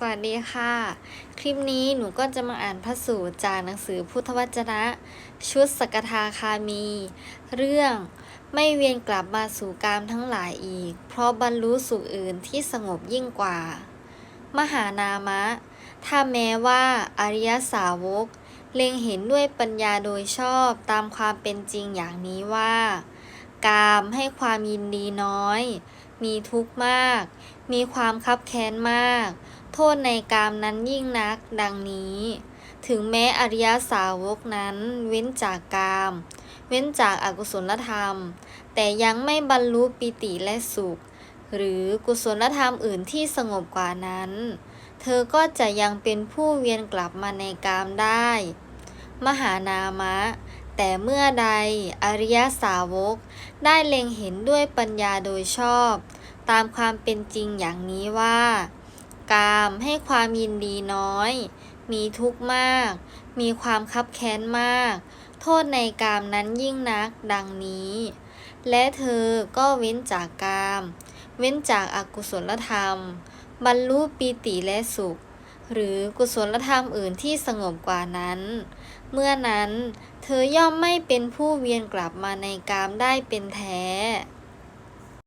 สวัสดีค่ะ คลิปนี้หนูก็จะมาอ่านพระสูตรจากหนังสือพุทธวจนะ ชุดสกทาคามี เรื่องไม่เวียนกลับมาสู่กามทั้งหลายอีก เพราะบรรลุสุขอื่นที่สงบยิ่งกว่า มหานามะ ถ้าแม้ว่าอริยสาวก เล็งเห็นด้วยปัญญาโดยชอบตามความเป็นจริงอย่างนี้ว่า กามให้ความยินดีน้อย มีทุกข์มาก มีความคับแค้นมาก โทษในกามนั้นยิ่งนัก ดังนี้ ถึงแม้อริยสาวกนั้น เว้นจากกาม เว้นจากอากุศลธรรม แต่ยังไม่บรรลุปิติและสุข หรือกุศลธรรมอื่นที่สงบกว่านั้น เธอก็จะยังเป็นผู้เวียนกลับมาในกามได้ มหานามะแต่เมื่อใดอริยสาวกได้เล็งเห็นด้วยปัญญาโดยชอบ ตามความเป็นจริงอย่างนี้ว่า กามให้ความยินดีน้อย มีทุกข์มาก มีความคับแค้นมาก โทษในกามนั้นยิ่งนักดังนี้ และเธอก็เว้นจากกาม เว้นจากอากุศลธรรม บรรลุปีติและสุข หรือกุศลธรรมอื่นที่สงบกว่านั้น เมื่อนั้น เธอย่อมไม่เป็นผู้เวียนกลับมาในกามได้เป็นแท้